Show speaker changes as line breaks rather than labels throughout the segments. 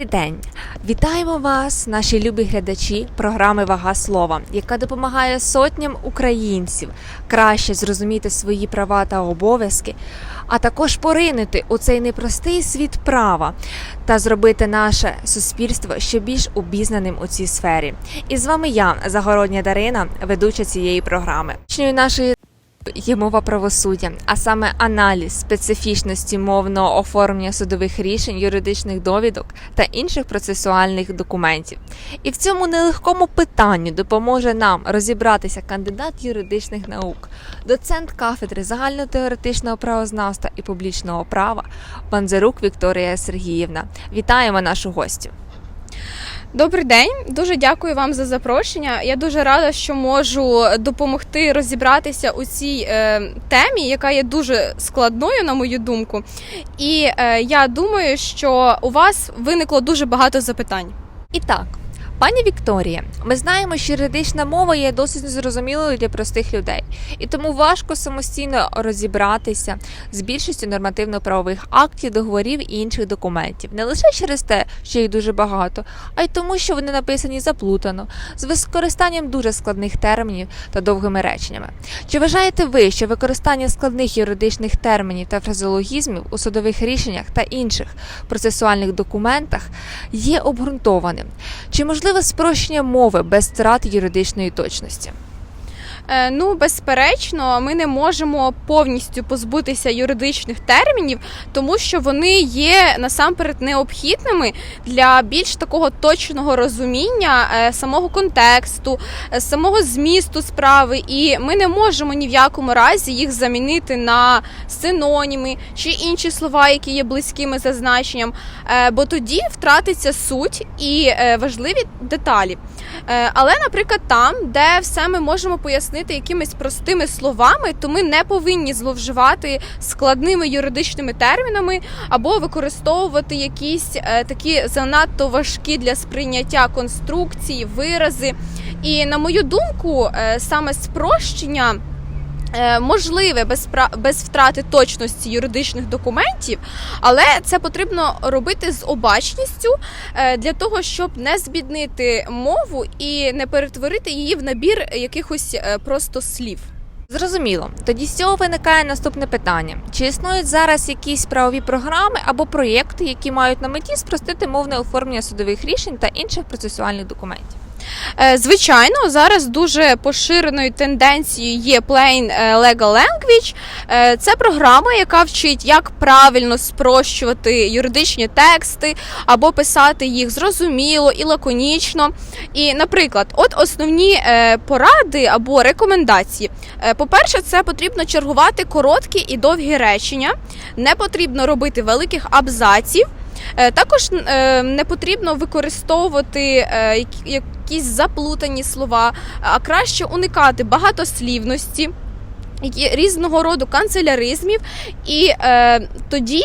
Добрий день! Вітаємо вас, наші любі глядачі програми Вага слова, яка допомагає сотням українців краще зрозуміти свої права та обов'язки, а також поринути у цей непростий світ права та зробити наше суспільство ще більш обізнаним у цій сфері. І з вами я, Загородня Дарина, ведуча цієї програми. Нашої Є мова правосуддя, а саме аналіз специфічності мовного оформлення судових рішень, юридичних довідок та інших процесуальних документів. І в цьому нелегкому питанні допоможе нам розібратися кандидат юридичних наук, доцент кафедри загальнотеоретичного правознавства і публічного права Банзарук Вікторія Сергіївна. Вітаємо нашу гостю.
Добрий день, дуже дякую вам за запрошення. Я дуже рада, що можу допомогти розібратися у цій е, темі, яка є дуже складною, на мою думку. І е, я думаю, що у вас виникло дуже багато запитань.
І так, пані Вікторія, ми знаємо, що юридична мова є досить незрозумілою для простих людей, і тому важко самостійно розібратися з більшістю нормативно-правових актів, договорів і інших документів, не лише через те, що їх дуже багато, а й тому, що вони написані заплутано, з використанням дуже складних термінів та довгими реченнями. Чи вважаєте ви, що використання складних юридичних термінів та фразеологізмів у судових рішеннях та інших процесуальних документах є обґрунтованим? Чи можливе спрощення мови без втрат юридичної точності?
Е, Ну, безперечно, ми не можемо повністю позбутися юридичних термінів, тому що вони є насамперед необхідними для більш такого точного розуміння е, самого контексту, е, самого змісту справи, і ми не можемо ні в якому разі їх замінити на синоніми чи інші слова, які є близькими за значенням, бо тоді втратиться суть і важливі деталі. Е, Але, наприклад, там, де все ми можемо пояснити якимись простими словами, то ми не повинні зловживати складними юридичними термінами або використовувати якісь е, такі занадто важкі для сприйняття конструкції, вирази. І на мою думку, е, саме спрощення. Е, Можливе без без втрати точності юридичних документів, але це потрібно робити з обачністю е, для того, щоб не збіднити мову і не перетворити її в набір якихось е, просто слів.
Зрозуміло. Тоді з цього виникає наступне питання: чи існують зараз якісь правові програми або проєкти, які мають на меті спростити мовне оформлення судових рішень та інших процесуальних документів?
Е, Звичайно, зараз дуже поширеною тенденцією є Plain е, Legal Language. Е, Це програма, яка вчить, як правильно спрощувати юридичні тексти або писати їх зрозуміло і лаконічно. І, наприклад, от основні поради або рекомендації. По-перше, це потрібно чергувати короткі і довгі речення, не потрібно робити великих абзаців. Е, Також е, не потрібно використовувати е, якісь заплутані слова, а краще уникати багатослівності, різного роду канцеляризмів, і тоді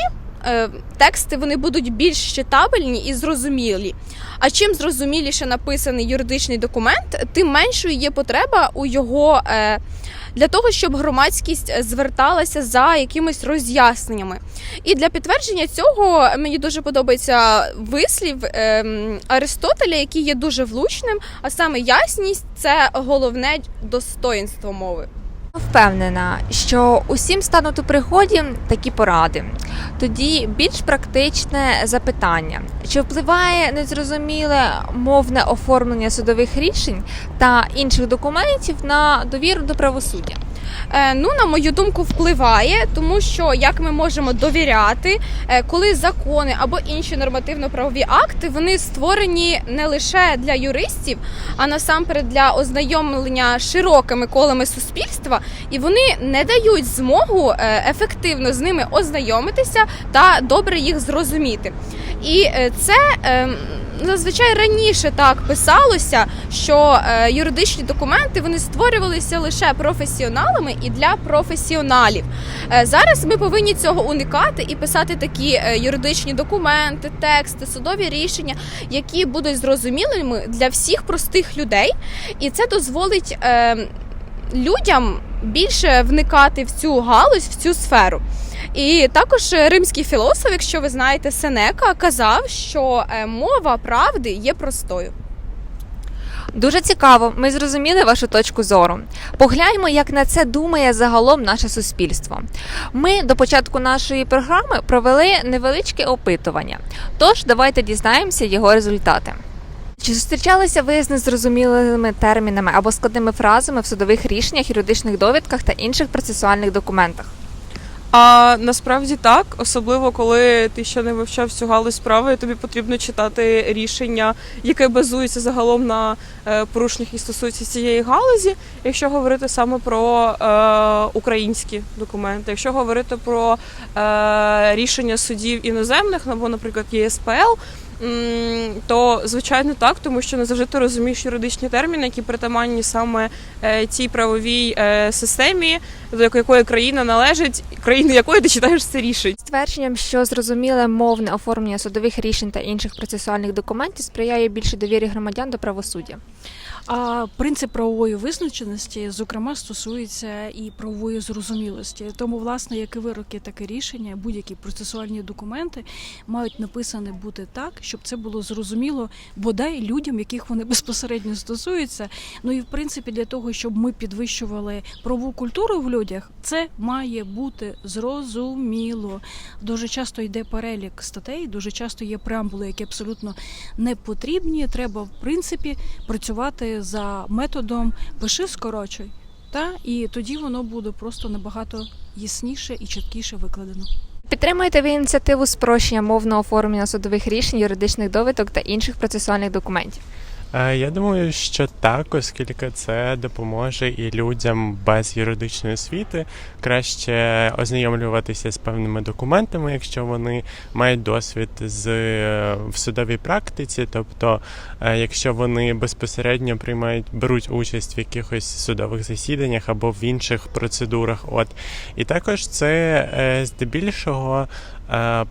тексти вони будуть більш читабельні і зрозумілі. А чим зрозуміліше написаний юридичний документ, тим меншою є потреба у його. Е, для того, щоб громадськість е, зверталася за якимись роз'ясненнями. І для підтвердження цього мені дуже подобається вислів ем, Аристотеля, який є дуже влучним, а саме ясність це головне достоїнство мови.
Впевнена, що усім стануть у пригоді такі поради. Тоді більш практичне запитання: чи впливає незрозуміле мовне оформлення судових рішень та інших документів на довіру до правосуддя?
Е, ну, на мою думку, впливає, тому що як ми можемо довіряти, е, коли закони або інші нормативно-правові акти вони створені не лише для юристів, а насамперед для ознайомлення широкими колами суспільства, і вони не дають змогу е, ефективно з ними ознайомитися та добре їх зрозуміти. І це ем, зазвичай раніше так писалося, що е, юридичні документи вони створювалися лише професіоналами і для професіоналів. Е, зараз ми повинні цього уникати і писати такі е, юридичні документи, тексти, судові рішення, які будуть зрозумілими для всіх простих людей, і це дозволить. Е, Людям більше вникати в цю галузь, в цю сферу. І також римський філософ, якщо ви знаєте, Сенека, казав, що е, мова правди є простою.
Дуже цікаво, ми зрозуміли вашу точку зору. Погляньмо, як на це думає загалом наше суспільство. Ми до початку нашої програми провели невеличке опитування. Тож давайте дізнаємося його результати. Чи зустрічалися ви з незрозумілими термінами або складними фразами в судових рішеннях, юридичних довідках та інших процесуальних документах?
А насправді так, особливо коли ти ще не вивчав цю галузь справи, тобі потрібно читати рішення, яке базується загалом на е, порушеннях, і стосується цієї галузі. Якщо говорити саме про е, українські документи, якщо говорити про е, рішення судів іноземних, або, наприклад, ЄСПЛ. То звичайно так, тому що не завжди ти розумієш юридичні терміни, які притаманні саме е, цій правовій е, системі, до якої країна належить, країни якої ти читаєш це рішення.
Ствердженням, що зрозуміле мовне оформлення судових рішень та інших процесуальних документів сприяє більше довірі громадян до правосуддя.
А принцип правової визначеності, зокрема, стосується і правової зрозумілості. Тому, власне, як і вироки, так і рішення, будь-які процесуальні документи мають написані бути так, щоб це було зрозуміло бодай людям, яких вони безпосередньо стосуються. Ну і в принципі, для того, щоб ми підвищували правову культуру в людях, це має бути зрозуміло. Дуже часто йде перелік статей, дуже часто є преамбули, які абсолютно не потрібні. Треба, в принципі, працювати за методом пиши скорочуй. Та і тоді воно буде просто набагато ясніше і чіткіше викладено.
Підтримуєте ви ініціативу спрощення мовного оформлення судових рішень, юридичних довідок та інших процесуальних документів?
Е, Я думаю, що так, оскільки це допоможе і людям без юридичної освіти краще ознайомлюватися з певними документами, якщо вони мають досвід з е, в судовій практиці, тобто е, якщо вони безпосередньо приймають беруть участь в якихось судових засіданнях або в інших процедурах. От і також це здебільшого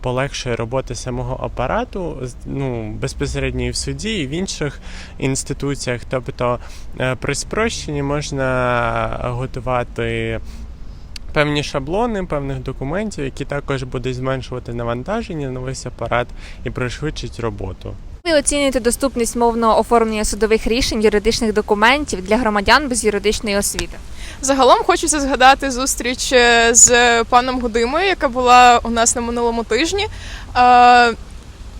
полегшує роботи самого апарату, ну безпосередньо і в суді, і в інших інституціях. Тобто е, при спрощенні можна готувати. Певні шаблони певних документів, які також будуть зменшувати навантаження на весь апарат і пришвидшить роботу.
Ви оцінюєте доступність мовного оформлення судових рішень, юридичних документів для громадян без юридичної освіти?
Загалом хочеться згадати зустріч е, з паном Гудимою, яка була у нас на минулому тижні. Е,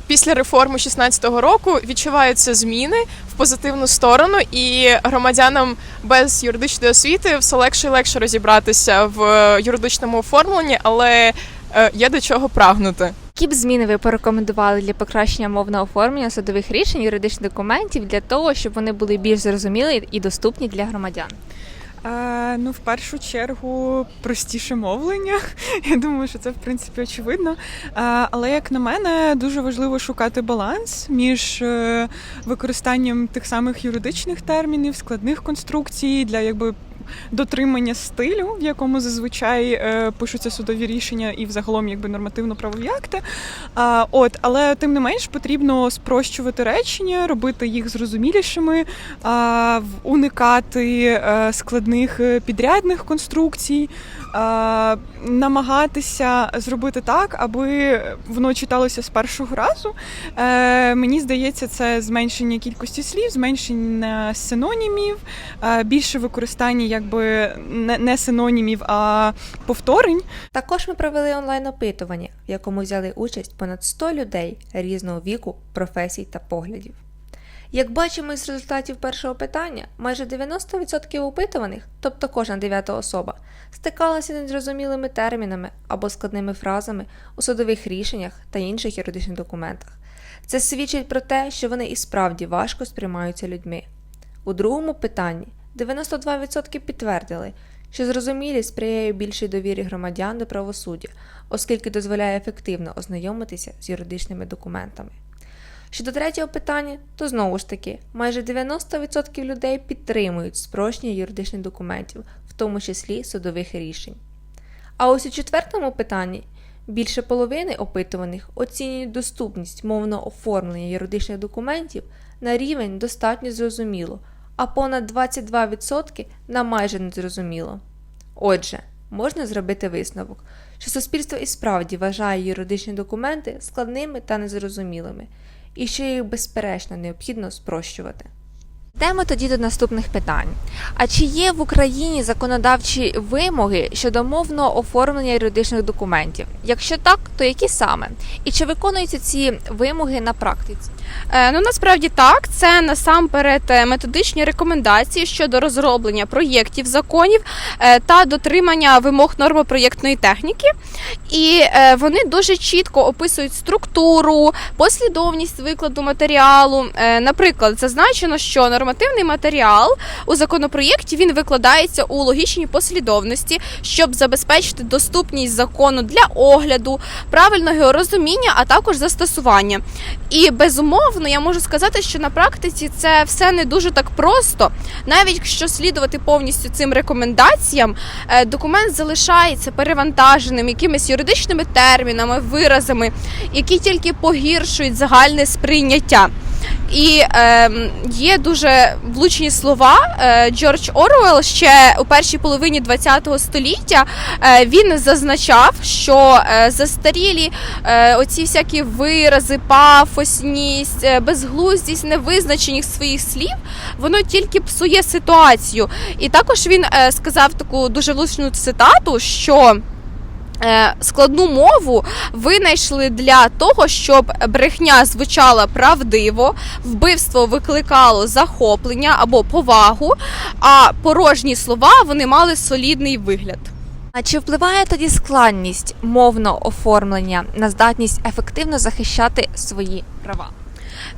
Після реформи 16-го року відчуваються зміни в позитивну сторону, і громадянам без юридичної освіти все легше і легше розібратися в е, юридичному оформленні, але є до чого прагнути.
Які б зміни ви порекомендували для покращення мовного оформлення судових рішень, юридичних документів для того, щоб вони були більш зрозумілі і доступні для громадян?
Е, ну, в першу чергу, простіше мовлення. Я думаю, що це в принципі очевидно. Е, але як на мене, дуже важливо шукати баланс між е, використанням тих самих юридичних термінів, складних конструкцій для якби. Дотримання стилю, в якому зазвичай е, пишуться судові рішення і взагалом якби нормативно-правові акти. От, але тим не менш потрібно спрощувати речення, робити їх зрозумілішими, уникати е, складних е, підрядних конструкцій, намагатися зробити так, аби воно читалося з першого разу. Мені здається, це зменшення кількості слів, зменшення синонімів, більше використання якби не, не синонімів, а повторень.
Також ми провели онлайн-опитування, в якому взяли участь понад 100 людей різного віку, професій та поглядів. Як бачимо із результатів першого питання, майже 90% опитуваних, тобто кожна дев'ята особа, стикалася незрозумілими термінами або складними фразами у судових рішеннях та інших юридичних документах. Це свідчить про те, що вони і справді важко сприймаються людьми. У другому питанні 92% підтвердили, що зрозумілість сприяє більшій довірі громадян до правосуддя, оскільки дозволяє ефективно ознайомитися з юридичними документами. Щодо третього питання, то знову ж таки, майже 90% людей підтримують спрощення юридичних документів, в тому числі судових рішень. А ось у четвертому питанні більше половини опитуваних оцінюють доступність мовного оформлення юридичних документів на рівень достатньо зрозуміло, а понад 22% нам майже незрозуміло. Отже, можна зробити висновок, що суспільство і справді вважає юридичні документи складними та незрозумілими, і що їх безперечно необхідно спрощувати. Йдемо тоді до наступних питань. А чи є в Україні законодавчі вимоги щодо мовного оформлення юридичних документів? Якщо так, то які саме? І чи виконуються ці вимоги на практиці?
Е, Ну насправді так, це насамперед е, методичні рекомендації щодо розроблення проєктів законів е, та дотримання вимог нормопроєктної техніки. І е, вони дуже чітко описують структуру, послідовність викладу матеріалу. Е, Наприклад, зазначено, що нормативний матеріал у законопроєкті він викладається у логічній послідовності, щоб забезпечити доступність закону для огляду, правильного розуміння, а також застосування. І безумовно, я можу сказати, що на практиці це все не дуже так просто. Навіть якщо слідувати повністю цим рекомендаціям, е, документ залишається перевантаженим якимись юридичними термінами, виразами, які тільки погіршують загальне сприйняття. І е, є дуже влучні слова. Е, Джордж Оруелл ще у першій половині ХХ століття е, він зазначав, що е, застарілі оці всякі вирази, пафосність, безглуздість невизначених своїх слів, воно тільки псує ситуацію. І також він сказав таку дуже влучну цитату, що. Е, Складну мову винайшли для того, щоб брехня звучала правдиво, вбивство викликало захоплення або повагу, а порожні слова вони мали солідний вигляд.
А чи впливає тоді складність мовного оформлення на здатність ефективно захищати свої права?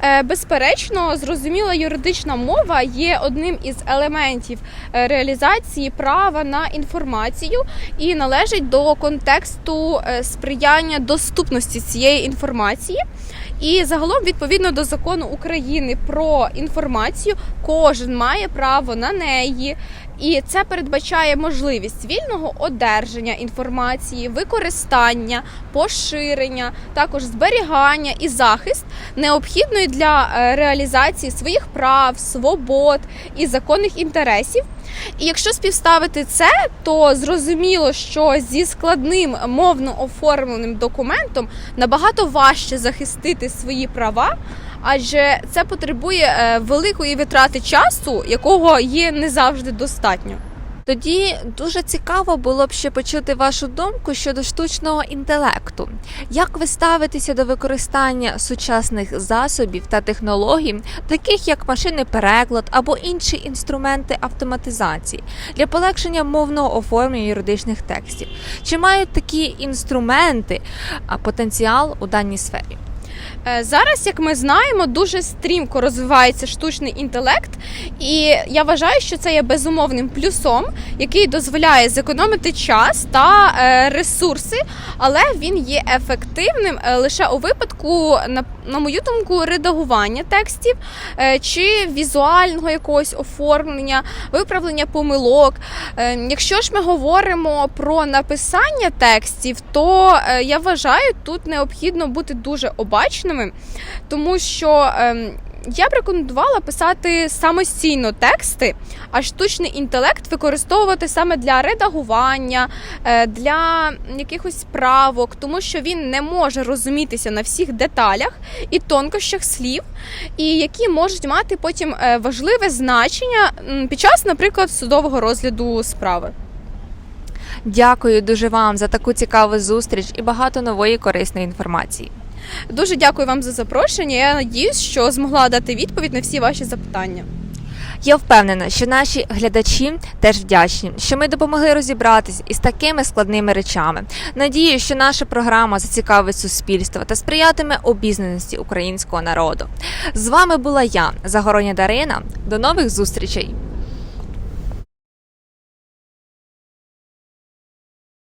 Е, Безперечно, зрозуміла юридична мова є одним із елементів е, реалізації права на інформацію і належить до контексту е, сприяння доступності цієї інформації. І загалом, відповідно до закону України про інформацію, кожен має право на неї. І це передбачає можливість вільного одержання інформації, використання, поширення, також зберігання і захист необхідної для е, реалізації своїх прав, свобод і законних інтересів. І якщо співставити це, то зрозуміло, що зі складним мовно оформленим документом набагато важче захистити свої права, адже це потребує е, великої витрати часу, якого є не завжди достатньо.
Тоді дуже цікаво було б ще почути вашу думку щодо штучного інтелекту. Як ви ставитеся до використання сучасних засобів та технологій, таких як машинний переклад або інші інструменти автоматизації для полегшення мовного оформлення юридичних текстів? Чи мають такі інструменти потенціал у даній сфері?
Е, Зараз, як ми знаємо, дуже стрімко розвивається штучний інтелект, і я вважаю, що це є безумовним плюсом, який дозволяє зекономити час та е, ресурси, але він є ефективним е, лише у випадку, на, мою думку, редагування текстів чи візуального якогось оформлення, виправлення помилок. Якщо ж ми говоримо про написання текстів, то я вважаю, тут необхідно бути дуже обачними, тому що. ем, я б рекомендувала писати самостійно тексти, а штучний інтелект використовувати саме для редагування, е, для якихось правок, тому що він не може розумітися на всіх деталях і тонкощах слів, і які можуть мати потім е, важливе значення під час, наприклад, судового розгляду справи.
Дякую дуже вам за таку цікаву зустріч і багато нової корисної інформації.
Дуже дякую вам за запрошення. Я надіюсь, що змогла дати відповідь на всі ваші запитання.
Я впевнена, що наші глядачі теж вдячні, що ми допомогли розібратись із такими складними речами. Надію, що наша програма зацікавить суспільство та сприятиме обізнаності українського народу. З вами була я, Загороня Дарина. До нових зустрічей!